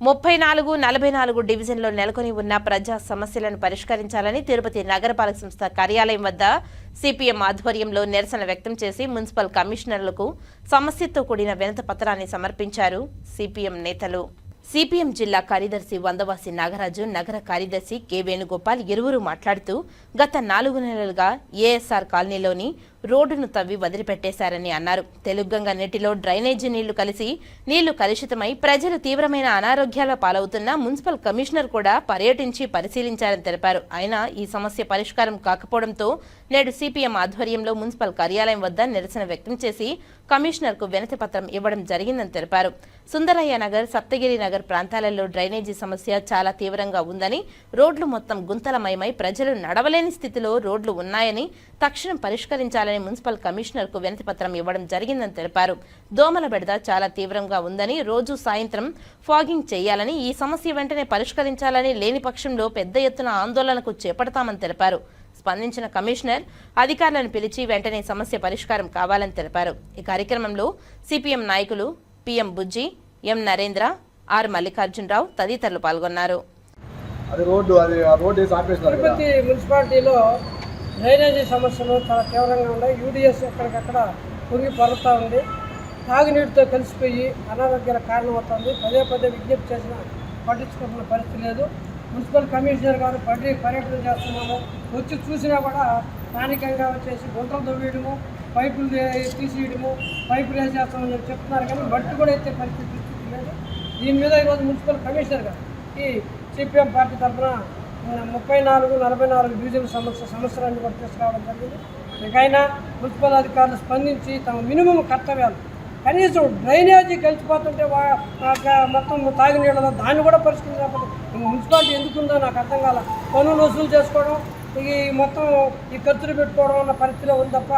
ముప్పై నాలుగు నలభై నాలుగు డివిజన్లో నెలకొని ఉన్న ప్రజా సమస్యలను పరిష్కరించాలని తిరుపతి నగరపాలక సంస్థ కార్యాలయం వద్ద సిపిఎం ఆధ్వర్యంలో నిరసన వ్యక్తం చేసి మున్సిపల్ కమిషనర్లకు సమస్యతో కూడిన వినత పత్రాన్ని సమర్పించారు సిపిఎం నేతలు. సిపిఎం జిల్లా కార్యదర్శి వందవాసి నాగరాజు నగర కార్యదర్శి కె వేణుగోపాల్ ఇరువురు మాట్లాడుతూ గత నాలుగు నెలలుగా ఏఎస్ఆర్ కాలనీలోని రోడ్డును తవ్వి వదిలిపెట్టేశారని అన్నారు. తెలుగంగ నీటిలో డ్రైనేజీ నీళ్ళు కలిసి నీళ్ళు కలుషితమై ప్రజలు తీవ్రమైన అనారోగ్యాల పాలవుతున్న మున్సిపల్ కమిషనర్ కూడా పర్యటించి పరిశీలించారని తెలిపారు. అయినా ఈ సమస్య పరిష్కారం కాకపోవడంతో నేడు సిపిఎం ఆధ్వర్యంలో మున్సిపల్ కార్యాలయం వద్ద నిరసన వ్యక్తం చేసి కమిషనర్కు వినతి పత్రం ఇవ్వడం జరిగిందని తెలిపారు. సుందరయ్య నగర్ సప్తగిరి నగర్ ప్రాంతాలలో డ్రైనేజీ సమస్య చాలా తీవ్రంగా ఉందని రోడ్లు మొత్తం గుంతలమయమై ప్రజలు నడవలేని స్థితిలో రోడ్లు ఉన్నాయని తక్షణం పరిష్కరించాలని మున్సిపల్ కమిషనర్కు వినతి పత్రం ఇవ్వడం జరిగిందని తెలిపారు. దోమల బెడద చాలా తీవ్రంగా ఉందని రోజు సాయంత్రం ఫాగింగ్ చేయాలని ఈ సమస్య వెంటనే పరిష్కరించాలని లేని పక్షంలో పెద్ద ఎత్తున ఆందోళనకు చేపడతామని తెలిపారు. స్పందించిన కమిషనర్ అధికారులను పిలిచి వెంటనే సమస్య పరిష్కారం కావాలని తెలిపారు. ఈ కార్యక్రమంలో సిపిఎం నాయకులు PM Bujji M Narendra R Mallikarjuna Rao తదితరులు పాల్గొన్నారు. అది రోడ్డు అది ఆ రోడ్డు మున్సిపాలిటీలో డ్రైనేజీ సమస్యలు చాలా తీవ్రంగా ఉన్నాయి. యూడిఎస్ ఎక్కడికక్కడ పొంగి పరుతూ ఉంది. తాగునీటితో కలిసిపోయి అనారోగ్యాల కారణమవుతుంది పదే పదే విజ్ఞప్తి చేసిన పట్టించుకుంటున్న పరిస్థితి లేదు. మున్సిపల్ కమిషనర్ గారు పర్య పర్యటన చేస్తున్నారు వచ్చి చూసినా కూడా స్థానికంగా వచ్చేసి గుంటలు తవ్వేయడము పైపులు తీసేయడము పైపులు వేసేస్తామని చెప్పి చెప్తున్నారు కానీ మట్టి కూడా ఎత్తే పరిస్థితి పరిస్థితి లేదు. దీని మీద ఈరోజు మున్సిపల్ కమిషనర్ గారు ఈ సిపిఎం పార్టీ తరఫున ముప్పై నాలుగు నలభై నాలుగు డివిజన్ సమస్య సమస్యలన్నీ కూడా తీసుకురావడం జరిగింది. ఇకైనా మున్సిపల్ అధికారులు స్పందించి తమ మినిమం కర్తవ్యాలు కనీసం డ్రైనేజీ కలిసిపోతుంటే వా- మొత్తం తాగునీళ్ళలో దాన్ని కూడా పరిష్కరించకపోతే మున్సిపాలిటీ ఎందుకుందో నాకు అర్థం కాల. పనులు వసూలు చేసుకోవడం ఈ మొత్తం ఈ ఖర్చులు పెట్టుకోవడం అన్న పరిస్థితిలో ఉంది తప్ప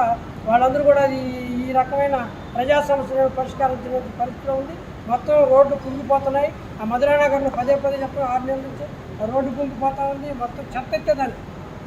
వాళ్ళందరూ కూడా ఈ ఈ రకమైన ప్రజా సమస్యలను పరిష్కరించిన పరిస్థితిలో ఉంది. మొత్తం రోడ్లు కుంగిపోతున్నాయి ఆ మధురానగర్ను పదే పదే చెప్పడం ఆరు నెలల నుంచి రోడ్డు గుంపు పోతా ఉంది మొత్తం చెత్త ఎత్తేదాన్ని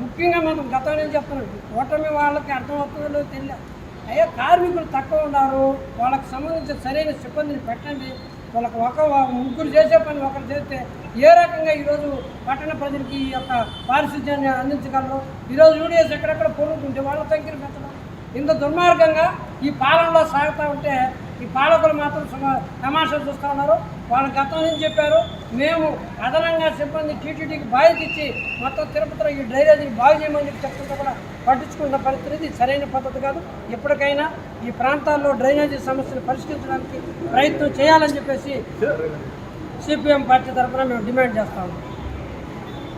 ముఖ్యంగా మనం గతం నుంచి చెప్తున్నాం ఓటమి వాళ్ళకి అర్థమవుతుందో తెలియదు అయ్యా కార్మికులు తక్కువ ఉన్నారు. వాళ్ళకి సంబంధించిన సరైన సిబ్బందిని పెట్టండి. వాళ్ళకి ఒక ముగ్గురు చేసే పని ఒకరు చేస్తే ఏ రకంగా ఈరోజు పట్టణ ప్రజలకి ఈ యొక్క పారిశుధ్యాన్ని అందించగలరు? ఈరోజు యూడిఎస్ ఎక్కడెక్కడ పొరుగుతుంటే వాళ్ళ సంఖ్యను పెంచడం. ఇంత దుర్మార్గంగా ఈ పాలనలో సాగుతూ ఉంటే ఈ పాలకులు మాత్రం సుమ- తమాషా చూస్తూ ఉన్నారు. వాళ్ళ గతం నుంచి చెప్పారు. మేము అదనంగా సిబ్బంది టీటీడీకి బాధ్యత ఇచ్చి మొత్తం తిరుపతిలో ఈ డ్రైనేజీని బాగు చేయమని చెప్పి చెప్తుంటే కూడా పట్టించుకున్న పరిస్థితి ఇది. సరైన పద్ధతి కాదు. ఎప్పటికైనా ఈ ప్రాంతాల్లో డ్రైనేజీ సమస్యను పరిష్కరించడానికి ప్రయత్నం చేయాలని చెప్పేసి సిపిఎం పార్టీ తరఫున మేము డిమాండ్ చేస్తాము